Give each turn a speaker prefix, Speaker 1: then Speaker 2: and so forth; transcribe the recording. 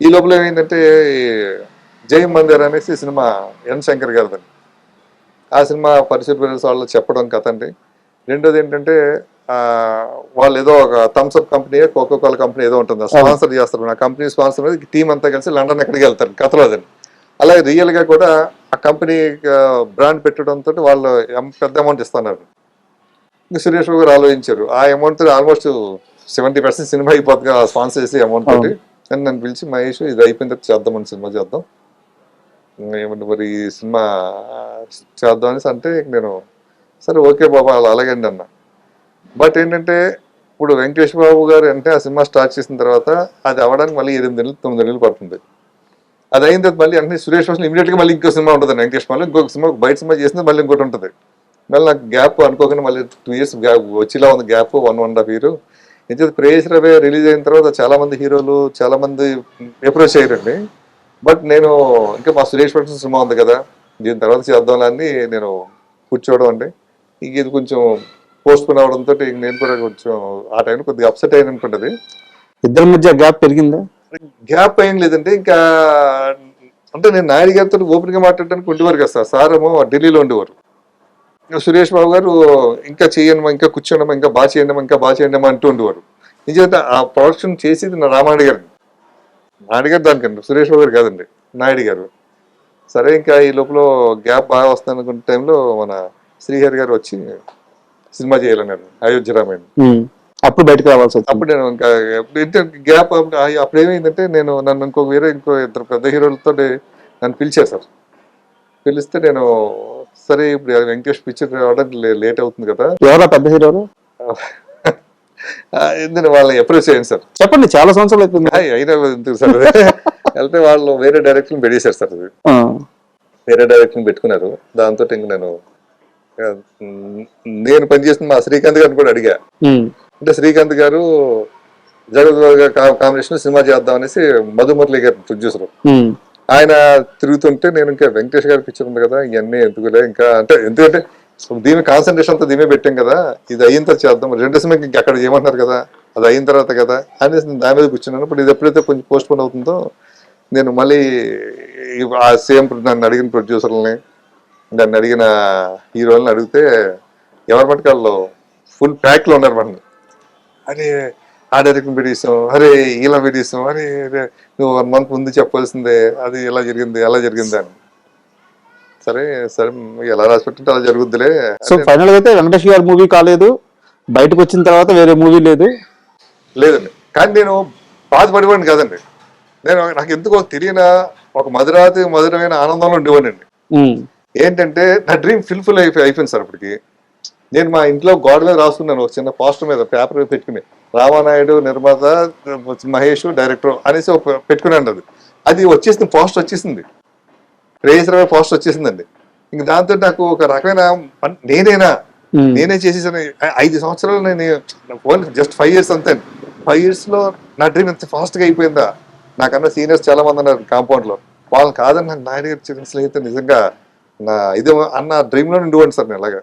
Speaker 1: ఈ లోపల ఏమైందంటే జై మందిర్ అనేసి సినిమా ఎన్ శంకర్ గారిదండి ఆ సినిమా పరిశుభ్ర బ్రదర్స్ వాళ్ళు చెప్పడం కథ అండి. రెండోది ఏంటంటే ఆ, వాళ్ళు ఏదో ఒక Thums Up company Coca Cola company ఏదో ఉంటుంది. స్పాన్సర్ చేస్తారు. ఆ కంపెనీ స్పాన్సర్ టీం అంతా కలిసి లండన్ ఎక్కడికి వెళ్తారు. కథలో అదండి అలాగే రియల్గా కూడా ఆ కంపెనీ బ్రాండ్ పెట్టడంతో వాళ్ళు పెద్ద అమౌంట్ ఇస్తున్నారు. ఇంకా సురేష్ బాబు గారు ఆలోచించారు. ఆ amount almost seventy percent cinema అయిపోతుంది స్పాన్సర్ చేసే అమౌంట్ తోటి. అని నన్ను పిలిచి మహేష్ ఇది అయిపోయిన తర్వాత చేద్దామని సినిమా చేద్దాం. ఏమంటే మరి ఈ సినిమా చేద్దాం అనేసి అంటే నేను సరే ఓకే బాబా అలా అలాగండి అన్న. బట్ ఏంటంటే ఇప్పుడు వెంకటేష్ బాబు గారు అంటే ఆ సినిమా స్టార్ట్ చేసిన తర్వాత అది అవ్వడానికి మళ్ళీ ఎనిమిది నెలలు తొమ్మిది నెలలు పడుతుంది. అది అయిన తర్వాత మళ్ళీ అంటే సురేష్ వాసు ఇమీడియట్గా మళ్ళీ ఇంకో సినిమా ఉంటుంది వెంకటేష్ మళ్ళీ ఇంకొక సినిమా బయట సినిమా చేసిన మళ్ళీ ఇంకోటి ఉంటుంది. మళ్ళీ నాకు గ్యాప్ అనుకోకుండా మళ్ళీ టూ ఇయర్స్ గ్యాప్ వచ్చేలా ఉంది gap one one half year. ఎందుకంటే ప్రేయస్ రవే రిలీజ్ అయిన తర్వాత చాలా మంది హీరోలు చాలా మంది అప్రోచ్ అయ్యారండి. బట్ నేను ఇంకా మా సురేష్ ప్రొడక్షన్ సినిమా ఉంది కదా దీని తర్వాత చేద్దాం అని నేను కూర్చోవడం అండి. ఇంక ఇది కొంచెం పోస్ట్ పోన్ అవడంతో నేను కూడా కొంచెం ఆ టైంలో కొద్దిగా అప్సెట్ అయిన అనుకుంటుంది.
Speaker 2: ఇద్దరి మధ్య గ్యాప్ పెరిగిందా?
Speaker 1: గ్యాప్ ఏం లేదంటే ఇంకా అంటే నేను నాయుడు గారితో ఓపెన్గా మాట్లాడడానికి ఉండేవారు కదా సార్. సార్ ఏమో ఢిల్లీలో ఉండేవారు. సురేష్ బాబు గారు ఇంకా చేయండి ఇంకా కూర్చోండమా ఇంకా బాగా చేయండి ఇంకా బాగా చేయండి అంటూ ఉండేవారు నిజంగా ఆ ప్రొడక్షన్ చేసేది నా రామాయుడు గారు. నాయుడు గారు దానికండి సురేష్ బాబు గారు కాదండి నాయుడు గారు. సరే ఇంకా ఈ లోపల గ్యాప్ బాగా వస్తుంది అనుకున్న టైంలో మన శ్రీహరి గారు వచ్చి సినిమా చేయాలన్నారు అయోధ్య రామాయణం.
Speaker 2: అప్పుడు బయటకు రావాల్సి
Speaker 1: అప్పుడు నేను ఇంకా గ్యాప్ అప్పుడు ఏమైందంటే నేను నన్ను ఇంకో వేరే ఇంకో ఇద్దరు పెద్ద హీరోలతో నన్ను పిలిచారు సార్ పిలిస్తే నేను సరే ఇప్పుడు వెంకటేష్ పిక్చర్ రావడానికి లేట్ అవుతుంది కదా.
Speaker 2: ఎవరా పెద్ద హీరోలు
Speaker 1: ఎందుకంటే వాళ్ళని అప్రోచ్ చేయండి సార్.
Speaker 2: చెప్పండి చాలా సంవత్సరాలు అయిపోయింది
Speaker 1: అయినా ఎందుకు సార్? వెళ్తే వాళ్ళు వేరే డైరెక్టర్ పెట్టేశారు సార్ అది. వేరే డైరెక్టర్ పెట్టుకున్నారు. దాంతో ఇంక నేను నేను పనిచేసిన మా శ్రీకాంత్ గారిని కూడా అడిగా. అంటే శ్రీకాంత్ గారు జగత్ కాంబినేషన్ సినిమా చేద్దాం అనేసి మధుమురళి గారు ప్రొడ్యూసర్. ఆయన తిరుగుతుంటే నేను ఇంకా వెంకటేష్ గారి పిక్చర్ ఉంది కదా ఇవన్నీ ఎందుకులే? ఇంకా అంటే ఎందుకంటే దీని కాన్సన్ట్రేషన్ అంతా దీమే పెట్టాం కదా ఇది అయిన తర్వాత చేద్దాం. రెండు సినిమాకి ఇంకా అక్కడ చేయమంటున్నారు కదా అది అయిన తర్వాత కదా అనేసి నేను దాని మీద కూర్చున్నాను. ఇప్పుడు ఇది ఎప్పుడైతే కొంచెం పోస్ట్ పోన్ అవుతుందో నేను మళ్ళీ ఆ సేమ్ నన్ను అడిగిన ప్రొడ్యూసర్లని నన్ను అడిగిన హీరోలని అడిగితే ఎవరి మటుకు వాళ్ళు ఫుల్ ప్యాక్లో ఉన్నారు మన అని ఆ డైరెక్టర్ పెట్టేసాం అరే ఇలా పెట్టేసాం అరే నువ్వు వన్ మంత్ ముందు చెప్పాల్సిందే అది ఎలా జరిగింది ఎలా జరిగింది అని. సరే సరే ఎలా రాసి పెట్టుంటే అలా జరుగుద్దిలే.
Speaker 2: సో ఫైనల్ అయితే వెంకటేష్ గారి మూవీ కాలేదు. బయటకు వచ్చిన తర్వాత వేరే మూవీ లేదు.
Speaker 1: లేదండి. కానీ నేను బాధపడేవాడిని కాదండి. నేను నాకు ఎందుకో తెలియని ఒక మధురాతి మధురమైన ఆనందంలో ఉండేవాడిని. ఏంటంటే నా డ్రీమ్ ఫుల్ఫిల్ అయిపోయి అయిపోయింది సార్ అప్పటికి. నేను మా ఇంట్లో గోడ మీద రాసుకున్నాను ఒక చిన్న పోస్టర్ మీద పేపర్ మీద పెట్టుకుని. రామానాయుడు నిర్మాత మహేష్ డైరెక్టర్ అనేసి ఒక పెట్టుకున్నాను అది. అది వచ్చేసింది పోస్టర్ వచ్చేసింది. రేసరమైన పోస్టర్ వచ్చేసిందండి. ఇంక దాంతో నాకు ఒక రకమైన నేనేనా. నేనే చేసేసాను. ఐదు సంవత్సరాలు నేను ఓన్లీ జస్ట్ ఫైవ్ ఇయర్స్ అంతే. ఫైవ్ ఇయర్స్లో నా డ్రీమ్ ఎంత ఫాస్ట్గా అయిపోయిందా? నాకన్నా సీనియర్స్ చాలా మంది ఉన్నారు కాంపౌండ్లో వాళ్ళని కాదని నాకు నాయుడు గారు చెప్పిన స్నేహితులు నిజంగా నా ఇది అన్న డ్రీమ్లో ఉండివ్వండి సార్ నేను అలాగా.